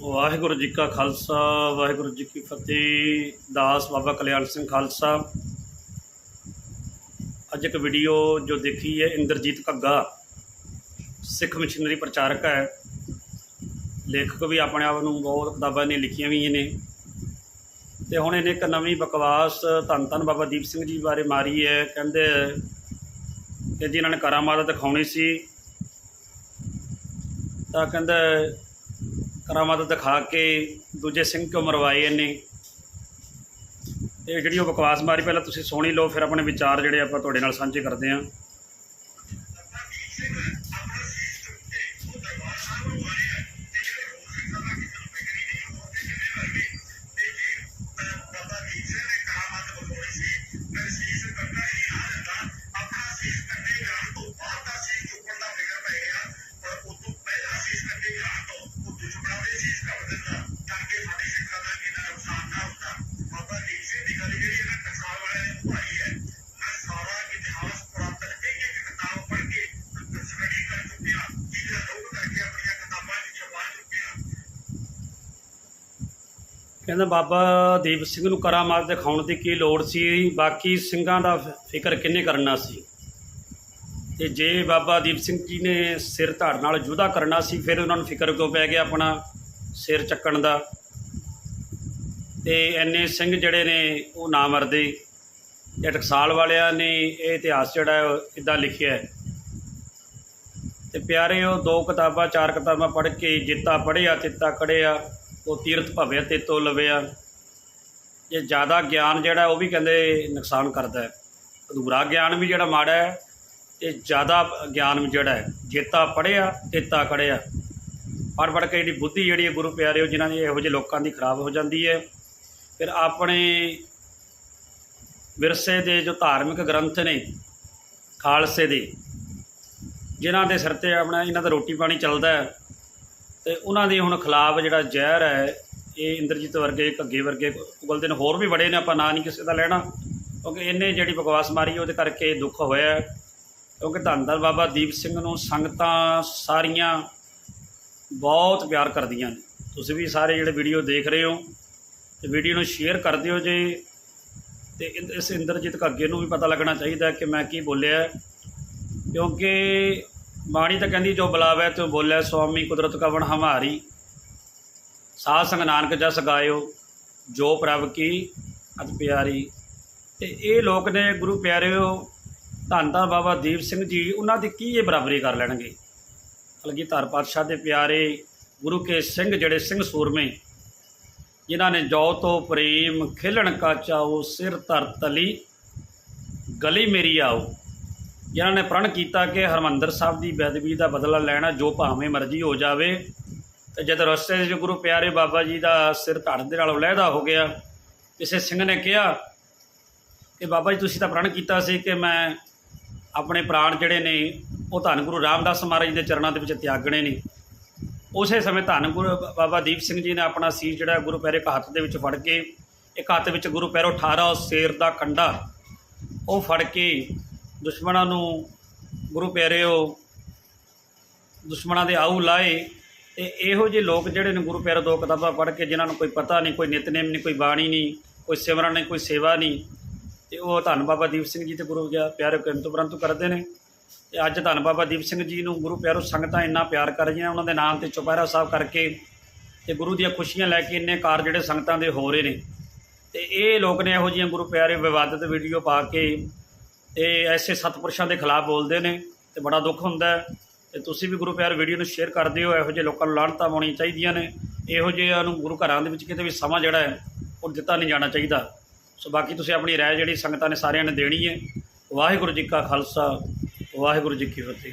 ਵਾਹਿਗੁਰੂ ਜੀ ਕਾ ਖਾਲਸਾ, ਵਾਹਿਗੁਰੂ ਜੀ ਕੀ ਫਤਿਹ। ਦਾਸ ਬਾਬਾ ਕਲਿਆਣ ਸਿੰਘ ਖਾਲਸਾ। ਅੱਜ ਇੱਕ ਵੀਡੀਓ ਜੋ ਦੇਖੀ ਹੈ ਇੰਦਰਜੀਤ ਘੱਗਾ, ਸਿੱਖ ਮਿਸ਼ਨਰੀ ਪ੍ਰਚਾਰਕ ਹੈ। ਲੇਖਕ ਵੀ ਆਪਣੇ ਆਪ ਨੂੰ ਬਹੁਤ ਕਿਤਾਬਾਂ ਨੇ ਲਿਖੀਆਂ ਵੀ ਨੇ। ਤੇ ਹੁਣ ਇਹਨੇ ਇੱਕ ਨਵੀਂ ਬਕਵਾਸ ਧੰਨ ਧੰਨ ਬਾਬਾ ਦੀਪ ਸਿੰਘ ਜੀ ਬਾਰੇ ਮਾਰੀ ਹੈ। ਕਹਿੰਦੇ ਕਿ ਜਿਨ੍ਹਾਂ ਨੇ ਕਰਾਮਾਤ ਦਿਖਾਉਣੀ ਸੀ, ਤਾਂ ਕਹਿੰਦਾ ਕਰਾਮਾਤ ਦਿਖਾ ਕੇ ਦੂਜੇ ਸਿੰਘ ਕਿਉਂ ਮਰਵਾਏ ਇਹਨੇ ਇਹ ਜਿਹੜੀ ਉਹ ਬਕਵਾਸ ਮਾਰੀ, ਪਹਿਲਾਂ ਤੁਸੀਂ ਸੁਣੀ ਲਓ, ਫਿਰ ਆਪਣੇ ਵਿਚਾਰ ਜਿਹੜੇ ਆਪਾਂ ਤੁਹਾਡੇ ਨਾਲ ਸਾਂਝੇ ਕਰਦੇ ਹਾਂ। ਕਹਿੰਦਾ ਬਾਬਾ ਦੀਪ ਸਿੰਘ ਨੂੰ ਕਰਾਮਾਤ ਦਿਖਾਉਣ ਦੀ ਕੀ ਲੋੜ ਸੀ? ਬਾਕੀ ਸਿੰਘਾਂ ਦਾ ਫਿਕਰ ਕਿੰਨੇ ਕਰਨਾ ਸੀ? ਤੇ ਜੇ ਬਾਬਾ ਦੀਪ ਸਿੰਘ ਜੀ ਨੇ ਸਿਰ ਧੜ ਨਾਲ ਜੁਦਾ ਕਰਨਾ ਸੀ, ਫਿਰ ਉਹਨਾਂ ਨੂੰ ਫਿਕਰ ਕਿਉਂ ਪੈ ਗਿਆ ਆਪਣਾ ਸਿਰ ਚੱਕਣ ਦਾ? ਤੇ ਐਨੇ ਸਿੰਘ ਜਿਹੜੇ ਨੇ, ਉਹ ਨਾ ਮਰਦੇ। ਤੇ ਟਕਸਾਲ ਵਾਲਿਆਂ ਨੇ ਇਹ ਇਤਿਹਾਸ ਜਿਹੜਾ ਇਦਾਂ ਲਿਖਿਆ ਹੈ? ਤੇ ਉਹ ਦੋ ਕਿਤਾਬਾਂ, ਚਾਰ ਕਿਤਾਬਾਂ ਪੜ੍ਹ ਕੇ ਜਿੱਤਾ ਪੜ੍ਹਿਆ ਤਿੱਤਾ ਕੜਿਆ। ਉਹ ਤੀਰਥ ਭਵਿਆ ਤੇ ਤੋ ਲਵਿਆ ਜੇ ਜ਼ਿਆਦਾ ਗਿਆਨ ਜਿਹੜਾ ਉਹ ਵੀ ਕਹਿੰਦੇ ਨੁਕਸਾਨ ਕਰਦਾ ਹੈ। ਅਧੂਰਾ ਗਿਆਨ ਵੀ ਜਿਹੜਾ ਮਾੜਾ ਹੈ ਤੇ ਜ਼ਿਆਦਾ ਗਿਆਨ ਵੀ ਜਿਹੜਾ ਹੈ, ਜੇਤਾ ਪੜਿਆ ਤੇਤਾ ਕੜਿਆ ਪੜ੍ਹ ਪੜ੍ਹ ਕੇ ਜਿਹੜੀ ਬੁੱਧੀ ਜਿਹੜੀ ਹੈ ਗੁਰੂ ਪਿਆਰਿਓ ਜਿਨ੍ਹਾਂ ਦੀ ਇਹੋ ਜਿਹੇ ਲੋਕਾਂ ਦੀ ਖਰਾਬ ਹੋ ਜਾਂਦੀ ਹੈ। ਫਿਰ ਆਪਣੇ ਵਿਰਸੇ ਦੇ ਜੋ ਧਾਰਮਿਕ ਗ੍ਰੰਥ ਨੇ, ਖਾਲਸੇ ਦੇ, ਜਿਨ੍ਹਾਂ ਦੇ ਸਿਰ ਤੇ ਆਪਣਾ ਇਹਨਾਂ ਦਾ ਰੋਟੀ ਪਾਣੀ ਚੱਲਦਾ ਹੈ ਤੇ ਉਹਨਾਂ ਦੇ ਹੁਣ ਖਿਲਾਫ ਜਿਹੜਾ ਜ਼ਹਿਰ ਹੈ, ਇਹ ਇੰਦਰਜੀਤ ਵਰਗੇ ਘੱਗੇ ਵਰਗੇ ਉਗਲਦੇ ਨੇ, ਹੋਰ ਵੀ ਬੜੇ ਨੇ, ਆਪਾਂ ਨਾਂ ਨਹੀਂ ਕਿਸੇ ਦਾ ਲੈਣਾ। ਕਿਉਂਕਿ ਇਹਨੇ ਜਿਹੜੀ ਬਕਵਾਸ ਮਾਰੀ, ਉਹਦੇ ਕਰਕੇ ਦੁੱਖ ਹੋਇਆ ਕਿਉਂਕਿ ਧੰਨ ਬਾਬਾ ਦੀਪ ਸਿੰਘ ਨੂੰ ਸੰਗਤਾਂ ਸਾਰੀਆਂ ਬਹੁਤ ਪਿਆਰ ਕਰਦੀਆਂ ਨੇ। ਤੁਸੀਂ ਵੀ ਸਾਰੇ ਜਿਹੜੇ ਵੀਡੀਓ ਦੇਖ ਰਹੇ ਹੋ, ਤੇ ਵੀਡੀਓ ਨੂੰ ਸ਼ੇਅਰ ਕਰ ਦਿਓ ਜੇ। ਤੇ ਇਸ ਇੰਦਰਜੀਤ ਘੱਗੇ ਨੂੰ ਵੀ ਪਤਾ ਲੱਗਣਾ ਚਾਹੀਦਾ ਕਿ ਮੈਂ ਕੀ ਬੋਲਿਆ ਕਿਉਂਕਿ ਬਾਣੀ ਤਾਂ ਕਹਿੰਦੀ, ਜੋ ਬੁਲਾਵੇ ਤੂੰ ਬੋਲੇ ਸੁਆਮੀ ਕੁਦਰਤ ਕਵਣ ਹਮਾਰੀ। ਸਾਧ ਸੰਗ ਨਾਨਕ ਜਸ ਗਾਇਓ, ਜੋ ਪ੍ਰਭ ਕੀ ਅਤ ਪਿਆਰੀ। ਤੇ ਇਹ ਲੋਕ ਨੇ, ਗੁਰੂ ਪਿਆਰਿਓ, ਧੰਨ ਧੰਨ ਬਾਬਾ ਦੀਪ ਸਿੰਘ ਜੀ, ਉਹਨਾਂ ਦੀ ਕੀ ਇਹ ਬਰਾਬਰੀ ਕਰ ਲੈਣਗੇ? ਕਲਗੀਧਰ ਪਾਤਸ਼ਾਹ ਦੇ ਪਿਆਰੇ ਗੁਰੂ ਕੇ ਸਿੰਘ, ਜਿਹੜੇ ਸਿੰਘ ਸੂਰਮੇ, ਜਿਨ੍ਹਾਂ ਨੇ ਜੋ ਤੋਂ ਪ੍ਰੇਮ ਖੇਲਣ ਕਾ ਚਾਓ ਸਿਰ ਧਰ ਤਲੀ, ਗਲੀ ਮੇਰੀ ਆਓ। ਜਿਨ੍ਹਾਂ ਨੇ ਪ੍ਰਣ ਕੀਤਾ ਕਿ ਹਰਮੰਦਰ ਸਾਹਿਬ ਦੀ ਬੇਅਦਬੀ ਦਾ ਬਦਲਾ ਲੈਣਾ ਜੋ ਭਾਵੇਂ ਮਰਜ਼ੀ ਹੋ ਜਾਵੇ। ਤੇ ਜਦ ਰਸਤੇ 'ਚ ਗੁਰੂ ਪਿਆਰੇ ਬਾਬਾ ਜੀ ਦਾ ਸਿਰ ਧੜ ਦੇ ਨਾਲ ਲਹਿਦਾ ਹੋ ਗਿਆ, ਕਿਸੇ ਸਿੰਘ ਨੇ ਕਿਹਾ ਕਿ ਬਾਬਾ ਜੀ, ਤੁਸੀਂ ਤਾਂ ਪ੍ਰਣ ਕੀਤਾ ਸੀ ਕਿ ਮੈਂ ਆਪਣੇ ਪ੍ਰਾਣ ਜਿਹੜੇ ਨੇ, ਉਹ ਧੰਨ ਗੁਰੂ ਰਾਮਦਾਸ ਮਹਾਰਾਜ ਦੇ ਚਰਨਾਂ ਦੇ ਵਿੱਚ ਤਿਆਗਣੇ ਨੇ। ਉਸੇ ਸਮੇਂ ਧੰਨ ਗੁਰੂ ਬਾਬਾ ਦੀਪ ਸਿੰਘ ਜੀ ਨੇ ਆਪਣਾ ਸੀਸ ਜਿਹੜਾ ਗੁਰੂ ਪੈਰੇ ਇੱਕ ਹੱਥ ਦੇ ਵਿੱਚ ਫੜ ਕੇ, ਇੱਕ ਹੱਥ ਵਿੱਚ ਗੁਰੂ ਪੈਰੋ 18 ਸ਼ੇਰ ਦਾ ਕੰਡਾ, ਉਹ ਫੜ ਕੇ ਦੁਸ਼ਮਣਾਂ ਨੂੰ, ਗੁਰੂ ਪਿਆਰਿਓ, ਦੁਸ਼ਮਣਾਂ ਦੇ ਆਊ ਲਾਏ, ਤੇ ਇਹੋ ਜਿਹੇ ਲੋਕ ਜਿਹੜੇ ਨੇ ਗੁਰੂ ਪਿਆਰੇ ਦੋ ਕਿਤਾਬਾਂ ਪੜ੍ਹ ਕੇ, ਜਿਨ੍ਹਾਂ ਨੂੰ ਕੋਈ ਪਤਾ ਨਹੀਂ, ਕੋਈ ਨਿਤਨੇਮ ਨਹੀਂ, ਕੋਈ ਬਾਣੀ ਨਹੀਂ, ਕੋਈ ਸਿਮਰਨ ਨਹੀਂ, ਕੋਈ ਸੇਵਾ ਨਹੀਂ, ਤੇ ਉਹ ਧੰਨ ਬਾਬਾ ਦੀਪ ਸਿੰਘ ਜੀ ਤੇ ਗੁਰੂ ਜੀ ਪਿਆਰੇ ਕਿੰਤੂ ਪਰੰਤੂ ਕਰਦੇ ਨੇ। ਤੇ ਅੱਜ ਧੰਨ ਬਾਬਾ ਦੀਪ ਸਿੰਘ ਜੀ ਨੂੰ ਗੁਰੂ ਪਿਆਰੋ ਸੰਗਤਾਂ ਇੰਨਾ ਪਿਆਰ ਕਰ ਰਹੀਆਂ, ਉਹਨਾਂ ਦੇ ਨਾਮ ਤੇ ਚੁਪਹਿਰਾ ਸਾਹਿਬ ਕਰਕੇ, ਤੇ ਗੁਰੂ ਦੀਆਂ ਖੁਸ਼ੀਆਂ ਲੈ ਕੇ ਇੰਨੇ ਕਾਰ ਜਿਹੜੇ ਸੰਗਤਾਂ ਦੇ ਹੋ ਰਹੇ ਨੇ। ਤੇ ਇਹ ਲੋਕ ਨੇ ਇਹੋ ਜਿਹੀਆਂ ਗੁਰੂ ਪਿਆਰੇ ਵਿਵਾਦਿਤ ਵੀਡੀਓ ਪਾ ਕੇ ਤੇ ਐਸੇ ਸਤਪੁਰਸ਼ਾਂ ਦੇ ਖਿਲਾਫ ਬੋਲਦੇ ਨੇ ਤੇ ਬੜਾ ਦੁੱਖ ਹੁੰਦਾ ਹੈ। ਤੇ ਤੁਸੀਂ ਵੀ ਗੁਰੂ ਪਿਆਰ ਵੀਡੀਓ ਨੂੰ ਸ਼ੇਅਰ ਕਰਦੇ ਹੋ ਇਹੋ ਜਿਹੇ ਲੋਕਾਂ ਨੂੰ ਲਾਹਣਤਾਂ ਪਾਉਣੀਆਂ ਚਾਹੀਦੀਆਂ ਨੇ। ਇਹੋ ਜਿਹਿਆਂ ਨੂੰ ਗੁਰੂ ਘਰਾਂ ਦੇ ਵਿੱਚ ਕਿਤੇ ਵੀ ਸਮਾਂ ਜਿਹੜਾ ਹੈ, ਉਹ ਦਿੱਤਾ ਨਹੀਂ ਜਾਣਾ ਚਾਹੀਦਾ। ਸੋ ਬਾਕੀ ਤੁਸੀਂ ਆਪਣੀ ਰਾਏ ਜਿਹੜੀ ਸੰਗਤਾਂ ਨੇ ਸਾਰਿਆਂ ਨੇ ਦੇਣੀ ਹੈ। ਵਾਹਿਗੁਰੂ ਜੀ ਕਾ ਖਾਲਸਾ, ਵਾਹਿਗੁਰੂ ਜੀ ਕੀ ਫਤਿਹ।